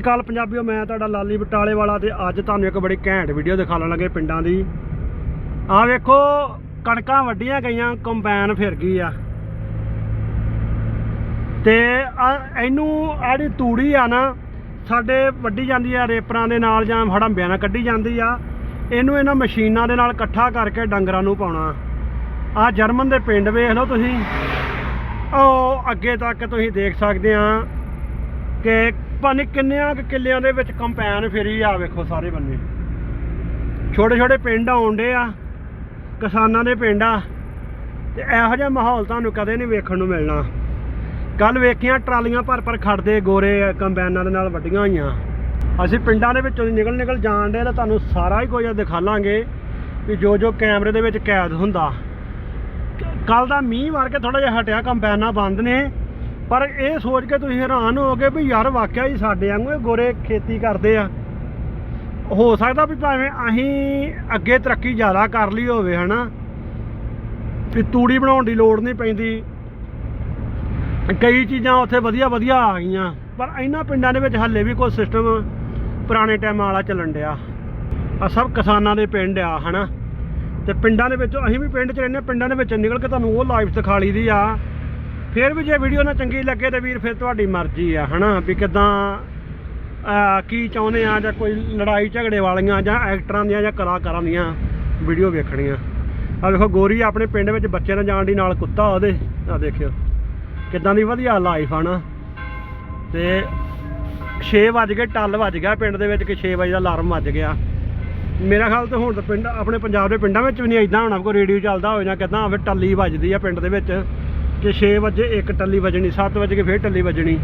ਸ਼੍ਰੀ ਅਕਾਲ ਪੰਜਾਬੀਓ, ਮੈਂ ਤੁਹਾਡਾ ਲਾਲੀ ਬਟਾਲੇ ਵਾਲਾ ਤੇ ਅੱਜ ਤੁਹਾਨੂੰ ਇੱਕ ਬੜੀ ਘੈਂਟ ਵੀਡੀਓ ਦਿਖਾਉਣ ਲੱਗੇ ਪਿੰਡਾਂ ਦੀ। ਆਹ ਵੇਖੋ, ਕਣਕਾਂ ਵੱਡੀਆਂ ਗਈਆਂ, ਕੰਬਾਈਨ ਫਿਰ ਗਈ ਆ। ਤੇ ਇਹਨੂੰ ਆੜੀ ਤੂੜੀ ਆ ਨਾ, ਸਾਡੇ ਵੱਡੀ ਜਾਂਦੀ ਆ, ਰੇਪਰਾਂ ਦੇ ਨਾਲ ਜਾਂ ਹੜੰਬਿਆਂ ਨਾਲ ਕੱਢੀ ਜਾਂਦੀ ਆ। ਇਹਨੂੰ ਇਹਨਾਂ ਮਸ਼ੀਨਾਂ ਦੇ ਨਾਲ ਇਕੱਠਾ ਕਰਕੇ ਡੰਗਰਾਂ ਨੂੰ ਪਾਉਣਾ। ਆ ਜਰਮਨ ਦੇ ਪਿੰਡ ਵੇਖ ਲਓ ਤੁਸੀਂ। ਉਹ ਅੱਗੇ ਤੱਕ ਤੁਸੀਂ ਦੇਖ ਸਕਦੇ ਆ ਕਿ ਪਾਣੀ ਕਿੰਨਿਆਂ ਕੁ ਕਿੱਲਿਆਂ ਦੇ ਵਿੱਚ ਕੰਪੈਨ ਫਿਰੀ ਆ, ਵੇਖੋ ਸਾਰੇ ਬੰਨੇ। ਛੋਟੇ ਛੋਟੇ ਪਿੰਡ ਆਉਂਦੇ ਆ, ਕਿਸਾਨਾਂ ਦੇ ਪਿੰਡ ਆ, ਤੇ ਇਹੋ ਜਿਹਾ ਮਾਹੌਲ ਤੁਹਾਨੂੰ ਕਦੇ ਨਹੀਂ ਵੇਖਣ ਨੂੰ ਮਿਲਣਾ। ਕੱਲ ਵੇਖੀਆਂ ਟਰਾਲੀਆਂ ਭਰ ਭਰ ਖੜਦੇ ਗੋਰੇ ਕੰਬਾਈਨਾਂ ਦੇ ਨਾਲ ਵੱਡੀਆਂ ਹੋਈਆਂ। ਅਸੀਂ ਪਿੰਡਾਂ ਦੇ ਵਿੱਚੋਂ ਨਿਕਲ ਨਿਕਲ ਜਾਣ ਦੇ ਤਾਂ ਤੁਹਾਨੂੰ ਸਾਰਾ ਹੀ ਕੁਝ ਦਿਖਾ ਲਾਂਗੇ ਕਿ ਜੋ ਜੋ ਕੈਮਰੇ ਦੇ ਵਿੱਚ ਕੈਦ ਹੁੰਦਾ। ਕੱਲ ਦਾ ਮੀਂਹ ਮਾਰ ਕੇ ਥੋੜਾ ਜਿਹਾ ਹਟਿਆ ਕੰਬਾਈਨਾਂ ਬੰਦ ਨੇ। ਪਰ ਇਹ ਸੋਚ ਕੇ ਤੁਸੀਂ ਹੈਰਾਨ ਹੋਗੇ ਵੀ ਯਾਰ ਵਾਕਿਆ ਹੀ ਸਾਡੇ ਵਾਂਗੂ ਇਹ ਗੋਰੇ ਖੇਤੀ ਕਰਦੇ ਆ। ਹੋ ਸਕਦਾ ਵੀ ਭਾਵੇਂ ਅਸੀਂ ਅੱਗੇ ਤਰੱਕੀ ਜ਼ਿਆਦਾ ਕਰ ਲਈ ਹੋਵੇ ਹਨਾ? ਵੀ ਤੂੜੀ ਬਣਾਉਣ ਦੀ ਲੋੜ ਨਹੀਂ ਪੈਂਦੀ। ਕਈ ਚੀਜ਼ਾਂ ਉੱਥੇ ਵਧੀਆ ਵਧੀਆ ਆ ਗਈਆਂ ਪਰ ਇਹਨਾਂ ਪਿੰਡਾਂ ਦੇ ਵਿੱਚ ਹੱਲੇ ਵੀ ਕੋਈ ਸਿਸਟਮ ਪੁਰਾਣੇ ਟਾਈਮਾਂ ਵਾਲਾ ਚੱਲਣ ਡਿਆ। ਆ ਸਭ ਕਿਸਾਨਾਂ ਦੇ ਪਿੰਡ ਆ ਹਨਾ? ਤੇ ਪਿੰਡਾਂ ਦੇ ਵਿੱਚ ਅਸੀਂ ਵੀ ਪਿੰਡ 'ਚ ਰਹਿੰਦੇ ਹਾਂ, ਪਿੰਡਾਂ ਦੇ ਵਿੱਚ ਨਿਕਲ ਕੇ ਤੁਹਾਨੂੰ ਉਹ ਲਾਈਫ ਦਿਖਾ ਲਈ ਦੀ ਆ। ਫਿਰ ਵੀ ਜੇ ਵੀਡੀਓ ਨਾ ਚੰਗੀ ਲੱਗੇ ਤੇ ਵੀਰ, ਫਿਰ ਤੁਹਾਡੀ ਮਰਜ਼ੀ ਆ, ਹਨਾ? ਵੀ ਕਿਦਾਂ ਕੀ ਚਾਹੁੰਦੇ ਆ ਜਾਂ ਕੋਈ ਲੜਾਈ ਝਗੜੇ ਵਾਲੀਆਂ ਜਾਂ ਐਕਟਰਾਂ ਦੀਆਂ ਜਾਂ ਕਲਾਕਾਰਾਂ ਦੀਆਂ ਵੀਡੀਓ ਵੇਖਣੀਆਂ। ਆ ਵੇਖੋ, ਗੋਰੀ ਆਪਣੇ ਪਿੰਡ ਵਿੱਚ ਬੱਚੇ ਨਾਲ ਜਾਣ ਦੀ ਨਾਲ ਕੁੱਤਾ ਉਹਦੇ। ਆ ਦੇਖਿਓ, ਕਿਦਾਂ ਦੀ ਵਧੀਆ ਲਾਈਫ ਆ ਨਾ। ਤੇ 6 ਵਜ ਗਏ, ਟੱਲ ਵੱਜ ਗਿਆ ਪਿੰਡ ਦੇ ਵਿੱਚ, ਕਿ 6 ਵਜੇ ਦਾ ਅਲਾਰਮ ਵੱਜ ਗਿਆ। ਮੇਰਾ ਖਿਆਲ ਤੇ ਹੁਣ ਤਾਂ ਪਿੰਡ, ਆਪਣੇ ਪੰਜਾਬ ਦੇ ਪਿੰਡਾਂ ਵਿੱਚ ਵੀ ਨਹੀਂ ਇਦਾਂ ਹੋਣਾ, ਕੋਈ ਰੇਡੀਓ ਚੱਲਦਾ ਹੋਵੇ ਜਾਂ ਕਿਦਾਂ ਫਿਰ ਟੱਲੀ ਵੱਜਦੀ ਆ ਪਿੰਡ ਦੇ ਵਿੱਚ। ਕਿ 6 ਵਜੇ, ਇੱਕ ਟੱਲੀ ਵੱਜਣੀ 7 ਵਜੇ ਕੇ ਫਿਰ ਟੱਲੀ ਵੱਜਣੀ।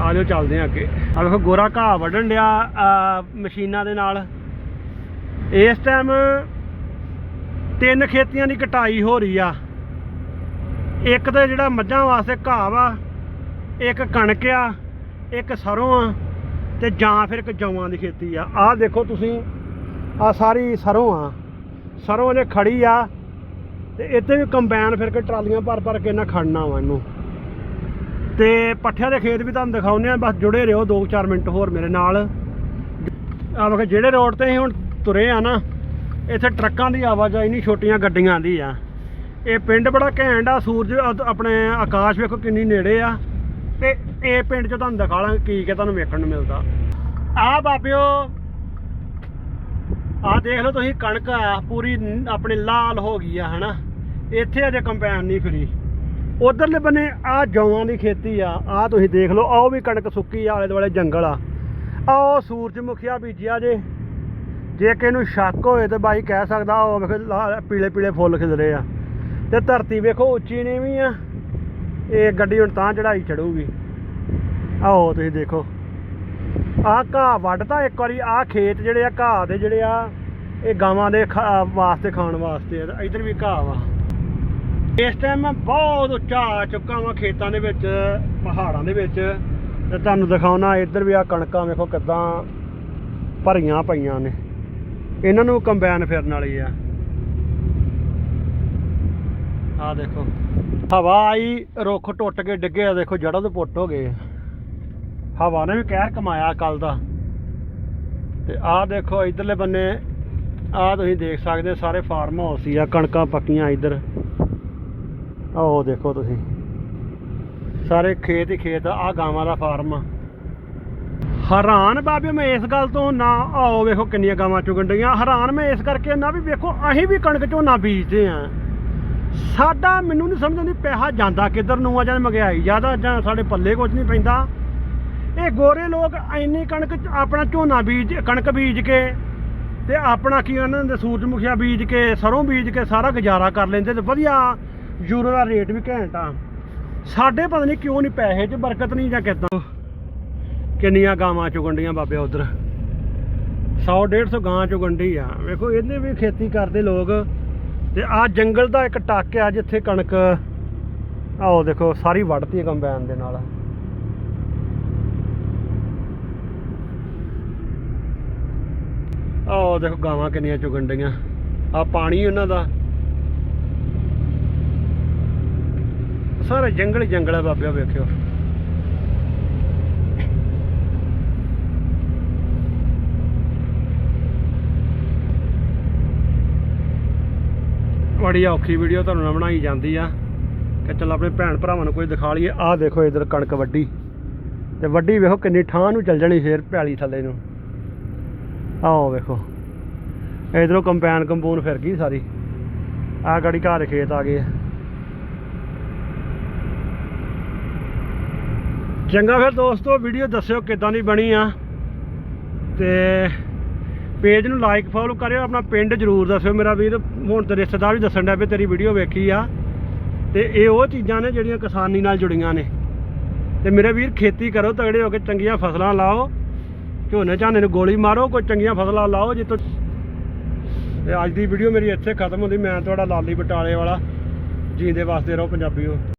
ਆ ਜਾਓ, ਚੱਲਦੇ ਆ ਅੱਗੇ। ਆ ਵੇਖੋ ਗੋਰਾ ਘਾਹ ਵੱਢਣ ਡਿਆ ਮਸ਼ੀਨਾਂ ਦੇ ਨਾਲ। ਇਸ ਟਾਈਮ ਤਿੰਨ ਖੇਤੀਆਂ ਦੀ ਕਟਾਈ ਹੋ ਰਹੀ ਆ। ਇੱਕ ਤੇ ਜਿਹੜਾ ਮੱਝਾਂ ਵਾਸਤੇ ਘਾਹ ਵਾ, ਇੱਕ ਕਣਕ ਆ, ਇੱਕ ਸਰੋਂ ਆ, ਤੇ ਜਾਂ ਫਿਰ ਇੱਕ ਜੌਆਂ ਦੀ ਖੇਤੀ ਆ। ਆਹ ਦੇਖੋ ਤੁਸੀਂ ਆ ਸਾਰੀ ਸਰੋਂ ਆ। ਸਰੋਂ ਜੇ ਖੜੀ ਆ ਤੇ ਇੱਥੇ ਵੀ ਕੰਬਾਈਨ ਫਿਰ ਕੇ ਟਰਾਲੀਆਂ ਭਰ ਭਰ ਕੇ ਇਹਨਾਂ ਖੜਨਾ ਵਾ ਇਹਨੂੰ। ਤੇ ਪੱਠਿਆਂ ਦੇ ਖੇਤ ਵੀ ਤੁਹਾਨੂੰ ਦਿਖਾਉਂਦੇ ਆ ਬਸ ਜੁੜੇ ਰਹੋ 2-4 ਮਿੰਟ ਹੋਰ ਮੇਰੇ ਨਾਲ। ਆ ਵੇਖੋ, ਜਿਹੜੇ ਰੋਡ ਤੇ ਅਸੀਂ ਹੁਣ ਤੁਰੇ ਆ ਨਾ, ਇੱਥੇ ਟਰੱਕਾਂ ਦੀ ਆਵਾਜਾਈ ਨਹੀਂ, ਛੋਟੀਆਂ ਗੱਡੀਆਂ ਦੀ ਆ। ਇਹ ਪਿੰਡ ਬੜਾ ਘੈਂਟ ਆ, ਸੂਰਜ ਆਪਣੇ ਆਕਾਸ਼ ਵੇਖੋ ਕਿੰਨੀ ਨੇੜੇ ਆ। ਤੇ ਇਹ ਪਿੰਡ 'ਚ ਤੁਹਾਨੂੰ ਦਿਖਾ ਲਾਂਗੇ ਕੀ ਕੀ ਤੁਹਾਨੂੰ ਵੇਖਣ ਨੂੰ ਮਿਲਦਾ। ਆ ਬਾਬਿਓ, ਆ ਦੇਖ ਲਓ ਤੁਸੀਂ ਕਣਕ ਆ, ਪੂਰੀ ਆਪਣੇ ਲਾਲ ਹੋ ਗਈ ਆ, ਹਨਾ। ਇੱਥੇ ਅਜੇ ਕੰਪੈਨ ਨਹੀਂ ਫਿਰੀ। ਉਧਰਲੇ ਬੰਨੇ ਆ ਜੌਆਂ ਦੀ ਖੇਤੀ ਆ ਆ ਤੁਸੀਂ ਦੇਖ ਲਓ ਆਓ ਵੀ ਕਣਕ ਸੁੱਕੀ ਆ, ਆਲੇ ਦੁਆਲੇ ਜੰਗਲ ਆ। ਆ ਉਹ ਸੂਰਜਮੁਖੀਆ ਬੀਜਿਆ ਜੇ। ਜੇ ਕਿਸੇ ਨੂੰ ਸ਼ੱਕ ਹੋਏ ਤੇ ਬਾਈ ਕਹਿ ਸਕਦਾ, ਉਹ ਵੇਖੋ ਪੀਲੇ ਪੀਲੇ ਫੁੱਲ ਖਿਲਰੇ ਆ। ਤੇ ਧਰਤੀ ਵੇਖੋ ਉੱਚੀ ਨੀਵੀਂ ਆ, ਇਹ ਗੱਡੀ ਹੁਣ ਤਾਂ ਚੜਾਈ ਚੜੂਗੀ ਆਓ ਤੁਸੀਂ ਦੇਖੋ। ਆਹ ਘਾਹ ਵੱਢਤਾ ਇੱਕ ਵਾਰੀ, ਆਹ ਖੇਤ ਜਿਹੜੇ ਆ, ਘਾਹ ਦੇ ਜਿਹੜੇ ਆ, ਇਹ ਗਾਵਾਂ ਦੇ ਖਾ- ਵਾਸਤੇ, ਖਾਣ ਵਾਸਤੇ ਆ, ਤੇ ਇੱਧਰ ਵੀ ਘਾਹ ਵਾ। ਇਸ ਟਾਈਮ ਮੈਂ ਬਹੁਤ ਉੱਚਾ ਆ ਚੁੱਕਾ ਵਾਂ ਖੇਤਾਂ ਦੇ ਵਿੱਚ, ਪਹਾੜਾਂ ਦੇ ਵਿੱਚ। ਤੇ ਤੁਹਾਨੂੰ ਦਿਖਾਉਣਾ ਇੱਧਰ ਵੀ ਆ ਕਣਕਾਂ ਵੇਖੋ ਕਿੱਦਾਂ ਭਰੀਆਂ ਪਈਆਂ ਨੇ। ਇਹਨਾਂ ਨੂੰ ਕੰਬਾਈਨ ਫਿਰਨ ਵਾਲੀ ਆ। ਆ ਦੇਖੋ, ਹਵਾ ਆਈ, ਰੁੱਖ ਟੁੱਟ ਕੇ ਡਿੱਗੇ ਆ, ਦੇਖੋ ਜੜ੍ਹਾਂ ਤੋਂ ਪੁੱਟ ਹੋ ਗਏ ਹਵਾ ਨੇ ਵੀ ਕਹਿਰ ਕਮਾਇਆ ਕੱਲ ਦਾ। ਤੇ ਆਹ ਦੇਖੋ, ਇਧਰਲੇ ਬੰਨੇ, ਆਹ ਤੁਸੀਂ ਦੇਖ ਸਕਦੇ ਸਾਰੇ ਫਾਰਮ ਹਾਊਸ ਹੀ ਆ, ਕਣਕਾਂ ਪੱਕੀਆਂ ਇਧਰ। ਆਹ ਦੇਖੋ ਤੁਸੀਂ। ਸਾਰੇ ਖੇਤ ਹੀ ਖੇਤ ਆ ਗਾਵਾਂ ਦਾ ਫਾਰਮ। ਆ ਹੈਰਾਨ ਬਾਬੇ, ਮੈਂ ਇਸ ਗੱਲ ਤੋਂ ਨਾ ਆਓ, ਵੇਖੋ ਕਿੰਨੀਆਂ ਗਾਵਾਂ ਚੁਗਣ ਡਈਆਂ। ਹੈਰਾਨ ਮੈਂ ਇਸ ਕਰਕੇ ਨਾ ਵੀ ਵੇਖੋ, ਅਸੀਂ ਵੀ ਕਣਕ ਝੋਨਾ ਬੀਜਦੇ ਆ ਸਾਡਾ ਮੈਨੂੰ ਨਹੀਂ ਸਮਝ ਆਉਂਦੀ, ਪੈਸਾ ਜਾਂਦਾ ਕਿੱਧਰ ਨੂੰ ਆ ਜਾਂ ਮਹਿੰਗਾਈ ਜ਼ਿਆਦਾ ਜਾਂ ਸਾਡੇ ਪੱਲੇ ਕੁਝ ਨਹੀਂ ਪੈਂਦਾ। ਇਹ ਗੋਰੇ ਲੋਕ ਇੰਨੀ ਕਣਕ ਆਪਣਾ ਝੋਨਾ ਬੀਜ, ਕਣਕ ਬੀਜ ਕੇ ਤੇ ਆਪਣਾ ਕੀ ਉਹਨਾਂ ਦੇ ਸੂਰਜਮੁਖੀਆ ਬੀਜ ਕੇ, ਸਰੋਂ ਬੀਜ ਕੇ ਸਾਰਾ ਗੁਜ਼ਾਰਾ ਕਰ ਲੈਂਦੇ ਤੇ ਵਧੀਆ। ਯੂਰੋ ਦਾ ਰੇਟ ਵੀ ਘੈਂਟ ਆ। ਸਾਡੇ ਪਤਾ ਨਹੀਂ ਕਿਉਂ ਨਹੀਂ ਪੈਸੇ 'ਚ ਬਰਕਤ ਨਹੀਂ ਜਾਂ ਕਿੱਦਾਂ। ਕਿੰਨੀਆਂ ਗਾਵਾਂ ਚੁਗੰਡੀਆਂ ਬਾਬੇ ਉਧਰ। 100 150 ਗਾਂ ਚੁਗੰਡੀ ਆ। ਵੇਖੋ ਇਹਦੇ ਵੀ ਖੇਤੀ ਕਰਦੇ ਲੋਕ। ਤੇ ਆ ਜੰਗਲ ਦਾ ਇੱਕ ਟੱਕ ਆ ਜਿੱਥੇ ਕਣਕ, ਆਓ ਦੇਖੋ, ਸਾਰੀ ਵੱਢਤੀ ਕੰਬਾਈਨ ਦੇ ਨਾਲ। ਆਓ ਦੇਖੋ, ਗਾਵਾਂ ਕਿੰਨੀਆਂ ਚੁਗੰਡੀਆਂ ਡਈਆਂ। ਆ ਪਾਣੀ ਉਹਨਾਂ ਦਾ। ਸਾਰਾ ਜੰਗਲ ਹੀ ਜੰਗਲ ਹੈ ਬਾਬਿਆ ਵੇਖਿਓ। ਬੜੀ ਔਖੀ ਵੀਡੀਓ ਤੁਹਾਨੂੰ ਨਾ ਬਣਾਈ ਜਾਂਦੀ ਆ ਕਿ ਚਲ ਆਪਣੇ ਭੈਣ ਭਰਾਵਾਂ ਨੂੰ ਕੋਈ ਦਿਖਾ ਲਈਏ। ਆਹ ਦੇਖੋ ਇਧਰ ਕਣਕ ਵੱਡੀ ਤੇ ਵੱਡੀ ਵੇਖੋ ਕਿੰਨੀ ਠਾਂ ਨੂੰ ਚੱਲ ਜਾਣੀ ਫੇਰ ਪਿਆਲੀ ਥੱਲੇ ਨੂੰ। ਆਓ ਵੇਖੋ। ਇਧਰੋਂ ਕੰਪੈਨ ਕੰਪੂਨ ਫਿਰ ਗਈ ਸਾਰੀ। ਆਹ ਗੜੀ ਘਾਰ ਖੇਤ ਆ ਗਏ। ਚੰਗਾ ਫਿਰ ਦੋਸਤੋ ਵੀਡੀਓ ਦੱਸਿਓ ਕਿੱਦਾਂ ਦੀ ਬਣੀ ਆ। ਤੇ ਪੇਜ ਨੂੰ ਲਾਈਕ ਫੋਲੋ ਕਰਿਓ, ਆਪਣਾ ਪਿੰਡ ਜਰੂਰ ਦੱਸਿਓ। ਮੇਰਾ ਵੀਰ ਹੁਣ ਤੇ ਰਿਸ਼ਤੇਦਾਰ ਵੀ ਦੱਸਣ ਡਿਆ ਵੀ ਤੇਰੀ ਵੀਡੀਓ ਵੇਖੀ ਆ। ਤੇ ਇਹ ਉਹ ਚੀਜ਼ਾਂ ਨੇ ਜਿਹੜੀਆਂ ਕਿਸਾਨੀ ਨਾਲ ਜੁੜੀਆਂ ਨੇ। ਤੇ ਮੇਰੇ ਵੀਰ ਖੇਤੀ ਕਰੋ, ਤਗੜੇ ਹੋ ਕੇ ਚੰਗੀਆਂ ਫਸਲਾਂ ਲਾਓ। ਝੋਨੇ ਝਾਨੇ ਨੂੰ ਗੋਲੀ ਮਾਰੋ, ਕੋਈ ਚੰਗੀਆਂ ਫਸਲਾਂ ਲਾਓ ਜਿੱਤੋਂ ਤੇ ਅੱਜ ਦੀ ਵੀਡੀਓ ਮੇਰੀ ਇੱਥੇ ਖਤਮ ਹੁੰਦੀ, ਮੈਂ ਤੁਹਾਡਾ ਲਾਲੀ ਬਟਾਲੇ ਵਾਲਾ। ਜੀਂਦੇ ਵਾਸਤੇ ਰਹੋ ਪੰਜਾਬੀਓ।